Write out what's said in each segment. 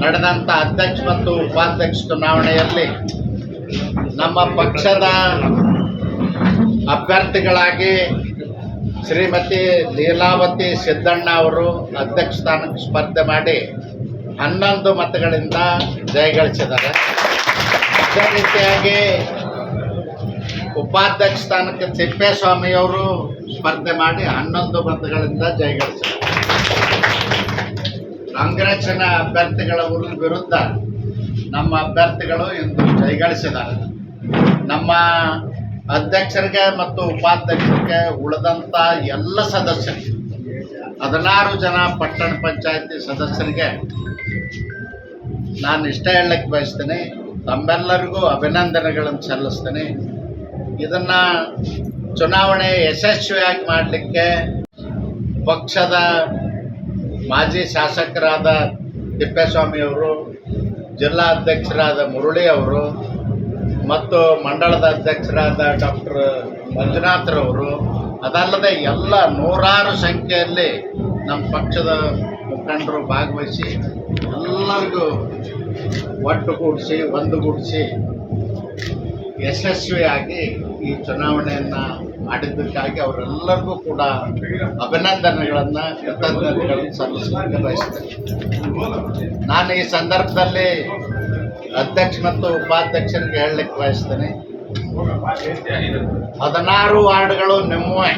ನಡೆದಂತ ಅಧ್ಯಕ್ಷ ಮತ್ತು ಉಪಾಧ್ಯಕ್ಷ ಚುನಾವಣೆಯಲ್ಲಿ ನಮ್ಮ ಪಕ್ಷದ ಅಭ್ಯರ್ಥಿಗಳಾಗಿ ಶ್ರೀಮತಿ ಲೀಲಾವತಿ ಸಿದ್ದಣ್ಣ ಅವರು ಅಧ್ಯಕ್ಷ ಸ್ಥಾನಕ್ಕೆ ಸ್ಪರ್ಧೆ ಮಾಡಿ ಹನ್ನೊಂದು ಮತಗಳಿಂದ ಜಯಗಳಿಸಿದ್ದಾರೆ ಅದೇ ರೀತಿಯಾಗಿ ಉಪಾಧ್ಯಕ್ಷ ಸ್ಥಾನಕ್ಕೆ ತಿಪ್ಪೇಸ್ವಾಮಿಯವರು ಸ್ಪರ್ಧೆ ಮಾಡಿ ಹನ್ನೊಂದು ಮತಗಳಿಂದ ಜಯಗಳಿಸಿದ್ದಾರೆ ಕಾಂಗ್ರೆಸ್ಸಿನ ಅಭ್ಯರ್ಥಿಗಳ ವಿರು- ವಿರುದ್ಧ ನಮ್ಮ ಅಭ್ಯರ್ಥಿಗಳು ಇಂದು ಜಯಗಳಿಸಿದ್ದಾರೆ ನಮ್ಮ ಅಧ್ಯಕ್ಷರಿಗೆ ಮತ್ತು ಉಪಾಧ್ಯಕ್ಷರಿಗೆ ಉಳಿದಂಥ ಎಲ್ಲ ಸದಸ್ಯರಿಗೆ ಹದಿನಾರು ಜನ ಪಟ್ಟಣ ಪಂಚಾಯತಿ ಸದಸ್ಯರಿಗೆ ನಾನು ಇಷ್ಟ ಹೇಳಕ್ಕೆ ಬಯಸ್ತೀನಿ, ತಮ್ಮೆಲ್ಲರಿಗೂ ಅಭಿನಂದನೆಗಳನ್ನು ಸಲ್ಲಿಸ್ತೀನಿ. ಇದನ್ನ ಚುನಾವಣೆ ಯಶಸ್ವಿಯಾಗಿ ಮಾಡಲಿಕ್ಕೆ ಪಕ್ಷದ ಮಾಜಿ ಶಾಸಕರಾದ ತಿಪ್ಪೇಸ್ವಾಮಿಯವರು ಜಿಲ್ಲಾ ಅಧ್ಯಕ್ಷರಾದ ಮುರುಳಿ ಅವರು ಮತ್ತು ಮಂಡಳದ ಅಧ್ಯಕ್ಷರಾದ ಡಾಕ್ಟರ್ ಮಂಜುನಾಥ್ರವರು ಅದಲ್ಲದೆ ಎಲ್ಲ ನೂರಾರು ಸಂಖ್ಯೆಯಲ್ಲಿ ನಮ್ಮ ಪಕ್ಷದ ಮುಖಂಡರು ಭಾಗವಹಿಸಿ ಎಲ್ಲರಿಗೂ ಒಟ್ಟುಗೂಡಿಸಿ ಒಂದುಗೂಡಿಸಿ ಯಶಸ್ವಿಯಾಗಿ ಈ ಚುನಾವಣೆಯನ್ನು ಮಾಡಿದ್ದಕ್ಕಾಗಿ ಅವರೆಲ್ಲರಿಗೂ ಕೂಡ ಅಭಿನಂದನೆಗಳನ್ನು, ಕೃತಜ್ಞತೆಗಳನ್ನು ಸಲ್ಲಿಸಲಿಕ್ಕೆ ಬಯಸ್ತೇನೆ. ನಾನು ಈ ಸಂದರ್ಭದಲ್ಲಿ ಅಧ್ಯಕ್ಷ ಮತ್ತು ಉಪಾಧ್ಯಕ್ಷರಿಗೆ ಹೇಳಲಿಕ್ಕೆ ಬಯಸ್ತೇನೆ. ಹದಿನಾರು ವಾರ್ಡ್ಗಳು ನಿಮ್ಮವೇ.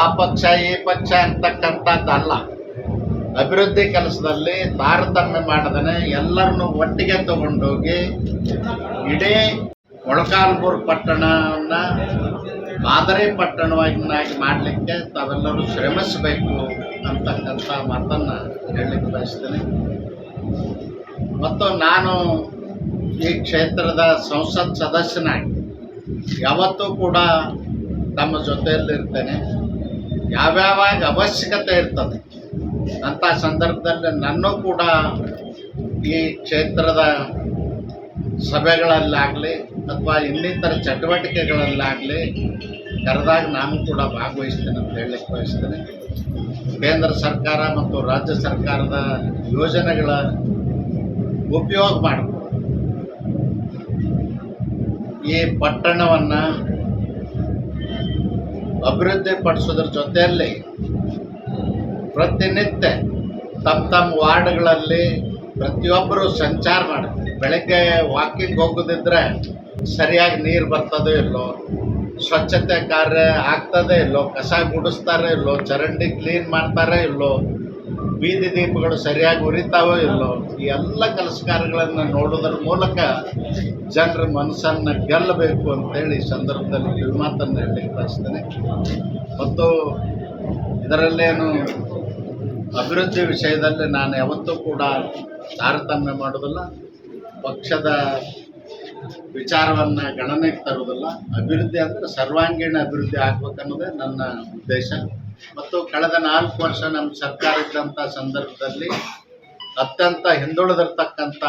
ಆ ಪಕ್ಷ, ಈ ಪಕ್ಷ ಅಂತಕ್ಕಂಥದ್ದಲ್ಲ. ಅಭಿವೃದ್ಧಿ ಕೆಲಸದಲ್ಲಿ ತಾರತಮ್ಯ ಮಾಡದೇ ಎಲ್ಲರನ್ನು ಒಟ್ಟಿಗೆ ತಗೊಂಡೋಗಿ ಇಡೀ ಮೊಳಕಾಲ್ಮೂರು ಪಟ್ಟಣವನ್ನ ಮಾದರಿ ಪಟ್ಟಣವನ್ನಾಗಿ ಮಾಡಲಿಕ್ಕೆ ತಾವೆಲ್ಲರೂ ಶ್ರಮಿಸಬೇಕು ಅಂತಕ್ಕಂಥ ಮಾತನ್ನು ಹೇಳಲಿಕ್ಕೆ ಬಯಸ್ತೇನೆ. ಮತ್ತು ನಾನು ಈ ಕ್ಷೇತ್ರದ ಸಂಸತ್ ಸದಸ್ಯನಾಗಿ ಯಾವತ್ತೂ ಕೂಡ ತಮ್ಮ ಜೊತೆಯಲ್ಲಿರ್ತೇನೆ. ಯಾವ್ಯಾವಾಗ ಅವಶ್ಯಕತೆ ಇರ್ತದೆ ಅಂಥ ಸಂದರ್ಭದಲ್ಲಿ ನನ್ನೂ ಕೂಡ ಈ ಕ್ಷೇತ್ರದ ಸಭೆಗಳಲ್ಲಾಗಲಿ ಅಥವಾ ಇನ್ನಿತರ ಚಟುವಟಿಕೆಗಳಲ್ಲಾಗಲಿ ಕರೆದಾಗ ನಾನು ಕೂಡ ಭಾಗವಹಿಸ್ತೇನೆ ಅಂತ ಹೇಳಲಿಕ್ಕೆ ಬಯಸ್ತೇನೆ. ಕೇಂದ್ರ ಸರ್ಕಾರ ಮತ್ತು ರಾಜ್ಯ ಸರ್ಕಾರದ ಯೋಜನೆಗಳ ಉಪಯೋಗ ಮಾಡಿಕೊಂಡು ಈ ಪಟ್ಟಣವನ್ನು ಅಭಿವೃದ್ಧಿ ಪಡಿಸೋದ್ರ ಜೊತೆಯಲ್ಲಿ ಪ್ರತಿನಿತ್ಯ ತಮ್ಮ ತಮ್ಮ ವಾರ್ಡ್ಗಳಲ್ಲಿ ಪ್ರತಿಯೊಬ್ಬರು ಸಂಚಾರ ಮಾಡ್ತಾರೆ ಬೆಳಗ್ಗೆ ವಾಕಿಂಗ್ ಹೋಗೋದಿದ್ರೆ ಸರಿಯಾಗಿ ನೀರು ಬರ್ತದೋ ಇಲ್ಲೋ, ಸ್ವಚ್ಛತೆ ಕಾರ್ಯ ಆಗ್ತದೆ ಇಲ್ಲೋ, ಕಸ ಗುಡಿಸ್ತಾರೋ ಇಲ್ಲೋ, ಚರಂಡಿ ಕ್ಲೀನ್ ಮಾಡ್ತಾರೋ ಇಲ್ಲೋ, ಬೀದಿ ದೀಪಗಳು ಸರಿಯಾಗಿ ಉರಿತಾವೋ ಇಲ್ಲೋ, ಈ ಎಲ್ಲ ಕೆಲಸ ಕಾರ್ಯಗಳನ್ನು ನೋಡೋದ್ರ ಮೂಲಕ ಜನರ ಮನಸ್ಸನ್ನು ಗೆಲ್ಲಬೇಕು ಅಂತೇಳಿ ಈ ಸಂದರ್ಭದಲ್ಲಿ ಕಿವಿಮಾತನ್ನು ಹೇಳಲಿಕ್ಕೆ ಬಯಸ್ತೇನೆ. ಮತ್ತು ಇದರಲ್ಲೇನು ಅಭಿವೃದ್ಧಿ ವಿಷಯದಲ್ಲಿ ನಾನು ಯಾವತ್ತೂ ಕೂಡ ತಾರತಮ್ಯ ಮಾಡೋದಿಲ್ಲ ಪಕ್ಷದ ವಿಚಾರವನ್ನು ಗಣನೆಗೆ ತರುವುದಿಲ್ಲ. ಅಭಿವೃದ್ಧಿ ಅಂದರೆ ಸರ್ವಾಂಗೀಣ ಅಭಿವೃದ್ಧಿ ಆಗ್ಬೇಕನ್ನೋದೇ ನನ್ನ ಉದ್ದೇಶ. ಮತ್ತು ಕಳೆದ ನಾಲ್ಕು ವರ್ಷ ನಮ್ಮ ಸರ್ಕಾರ ಇದ್ದಂಥ ಸಂದರ್ಭದಲ್ಲಿ ಅತ್ಯಂತ ಹಿಂದುಳಿದಿರ್ತಕ್ಕಂಥ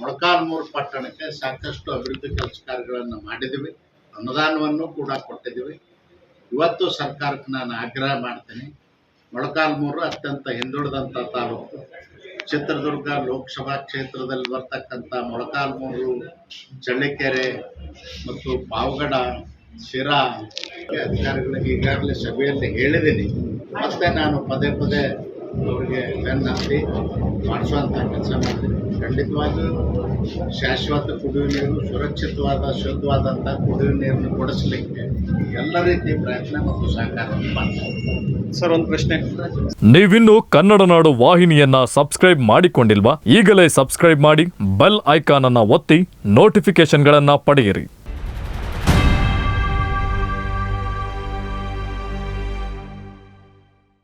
ಮೊಳಕಾಲ್ಮೂರು ಪಟ್ಟಣಕ್ಕೆ ಸಾಕಷ್ಟು ಅಭಿವೃದ್ಧಿ ಕೆಲಸ ಕಾರ್ಯಗಳನ್ನು ಮಾಡಿದ್ದೀವಿ ಅನುದಾನವನ್ನು ಕೂಡ ಕೊಟ್ಟಿದ್ದೀವಿ ಇವತ್ತು ಸರ್ಕಾರಕ್ಕೆ ನಾನು ಆಗ್ರಹ ಮಾಡ್ತೀನಿ. ಮೊಳಕಾಲ್ಮೂರು ಅತ್ಯಂತ ಹಿಂದುಳಿದಂಥ ತಾಲೂಕು. ಚಿತ್ರದುರ್ಗ ಲೋಕಸಭಾ ಕ್ಷೇತ್ರದಲ್ಲಿ ಬರ್ತಕ್ಕಂಥ ಮೊಳಕಾಲ್ಮೂರು ಚಳ್ಳಕೆರೆ ಮತ್ತು ಪಾವಗಡ, ಶಿರಾ ಅಧಿಕಾರಿಗಳಿಗೆ ಈಗಾಗಲೇ ಸಭೆಯಲ್ಲಿ ಹೇಳಿದ್ದೀನಿ. ಮತ್ತೆ ನಾನು ಪದೇ ಪದೇ ಅವರಿಗೆ ಬೆನ್ನತ್ತಿ ಮಾಡಿಸುವಂಥ ಕೆಲಸ ಮಾಡಿದೆ. ಖಂಡಿತವಾಗಿಯೂ ಶಾಶ್ವತ ಕುಡಿಯುವ ನೀರು ಸುರಕ್ಷಿತವಾದ ಶುದ್ಧವಾದಂಥ ಕುಡಿಯುವ ನೀರನ್ನು ಕೊಡಿಸಲಿಕ್ಕೆ ಎಲ್ಲ ರೀತಿಯ ಪ್ರಯತ್ನ ಮತ್ತು ಸಹಕಾರವನ್ನು ಮಾಡ್ತಾರೆ ಸರ್ ಒಂದು ಪ್ರಶ್ನೆ. ನೀವಿನ್ನು ಕನ್ನಡ ನಾಡು ವಾಹಿನಿಯನ್ನ ಸಬ್ಸ್ಕ್ರೈಬ್ ಮಾಡಿಕೊಂಡಿಲ್ವಾ? ಈಗಲೇ ಸಬ್ಸ್ಕ್ರೈಬ್ ಮಾಡಿ ಬೆಲ್ ಐಕಾನ್ ಅನ್ನ ಒತ್ತಿ ನೋಟಿಫಿಕೇಶನ್ಗಳನ್ನ ಪಡೆಯಿರಿ.